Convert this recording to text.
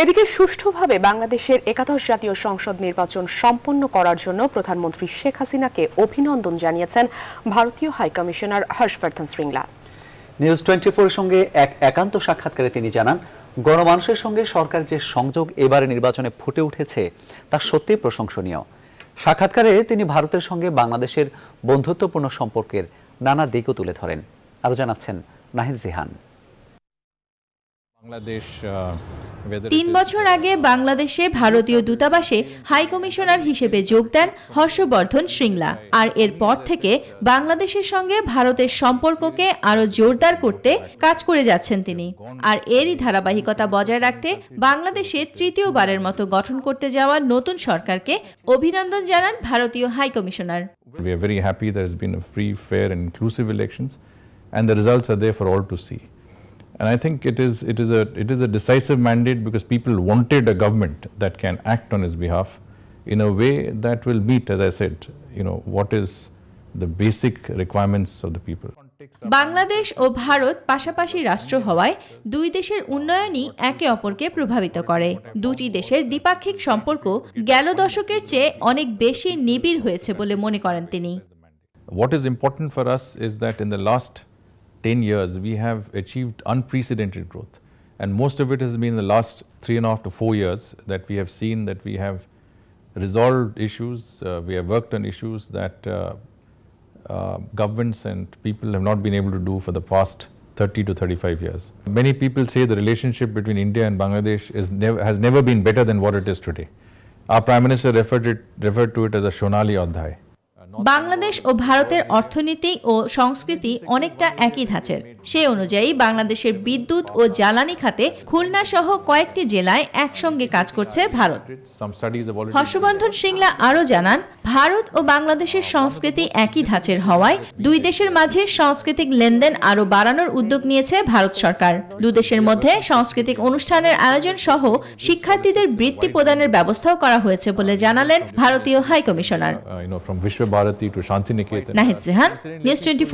এদিকে সুষ্ঠুভাবে বাংলাদেশের একাদশ জাতীয় সংসদ নির্বাচন সম্পন্ন করার জন্য প্রধানমন্ত্রী শেখ হাসিনাকে অভিনন্দন জানিয়েছেন ভারতীয় high commissioner Harshvardhan Shringla news twenty ফোরের সঙ্গে এক একান্ত সাক্ষাৎকারে তিনি জানান গণমানুষের সঙ্গে সরকার যে সংযোগ এবারে নির্বাচনে ফুটে উঠেছে তা সত্যি প্রশংসনীয়। সাক্ষাৎকারে তিনি ভারতের সঙ্গে বাংলাদেশের বন্ধুত্বপূর্ণ সম্পর্কের নানা দিকও তুলে ধরেন। আরও জানাচ্ছেন নাহিদ জিহান। বাংলাদেশ তিন বছর আগে বাংলাদেশে ভারতীয় দূতাবাসে হাই কমিশনার হিসেবে যোগ দেন হর্ষবর্ধন শ্রিংলা আর এরপর থেকে বাংলাদেশের সঙ্গে ভারতের সম্পর্ককে আরও জোরদার করতে কাজ করে যাচ্ছেন তিনি। আর এরই ধারাবাহিকতা বজায় রাখতে বাংলাদেশে তৃতীয়বারের মতো গঠন করতে যাওয়া নতুন সরকারকে অভিনন্দন জানান ভারতীয় high commissioner we are very happy there has been a free, fair, and inclusive elections, and the results are there for all to see. And I think it is it is a it is a decisive mandate because people wanted a government that can act on its behalf in a way that will meet, as I said, you know what is the basic requirements of the people. Bangladesh ও ভারত পাশাপাশি রাষ্ট্র হওয়ায় দুই দেশের উন্নয়নই একে অপরকে প্রভাবিত করে দুটি দেশের দ্বিপাক্ষিক সম্পর্ক গেল দশকের চেয়ে অনেক বেশি নিবিড় হয়েছে বলে মনে করেন তিনি What is important for us is that in the last 10 years, we have achieved unprecedented growth. And most of it has been the last three and a half to four years that we have seen that we have resolved issues, uh, we have worked on issues that uh, uh, governments and people have not been able to do for the past 30 to 35 years. Many people say the relationship between India and Bangladesh is never, has never been better than what it is today. Our Prime Minister referred, it, referred to it as a Shonali Adhyay. Bangladesh ও ভারতের অর্থনীতি ও সংস্কৃতি অনেকটা একই ধাঁচের। সে অনুযায়ী বাংলাদেশের বিদ্যুৎ ও জ্বালানি খাতে খুলনা সহ কয়েকটি জেলায় একসঙ্গে কাজ করছে ভারত। হর্ষবর্ধন সিংলা আরও জানান ভারত ও বাংলাদেশের সংস্কৃতি একই ধাঁচের হওয়ায় দুই দেশের মাঝে সাংস্কৃতিক লেনদেন আরও বাড়ানোর উদ্যোগ নিয়েছে ভারত সরকার। দুদেশের মধ্যে সাংস্কৃতিক অনুষ্ঠানের আয়োজন সহ শিক্ষার্থীদের বৃত্তি প্রদানের ব্যবস্থাও করা হয়েছে বলে জানালেন ভারতীয় high commissioner uh. Nahid news twenty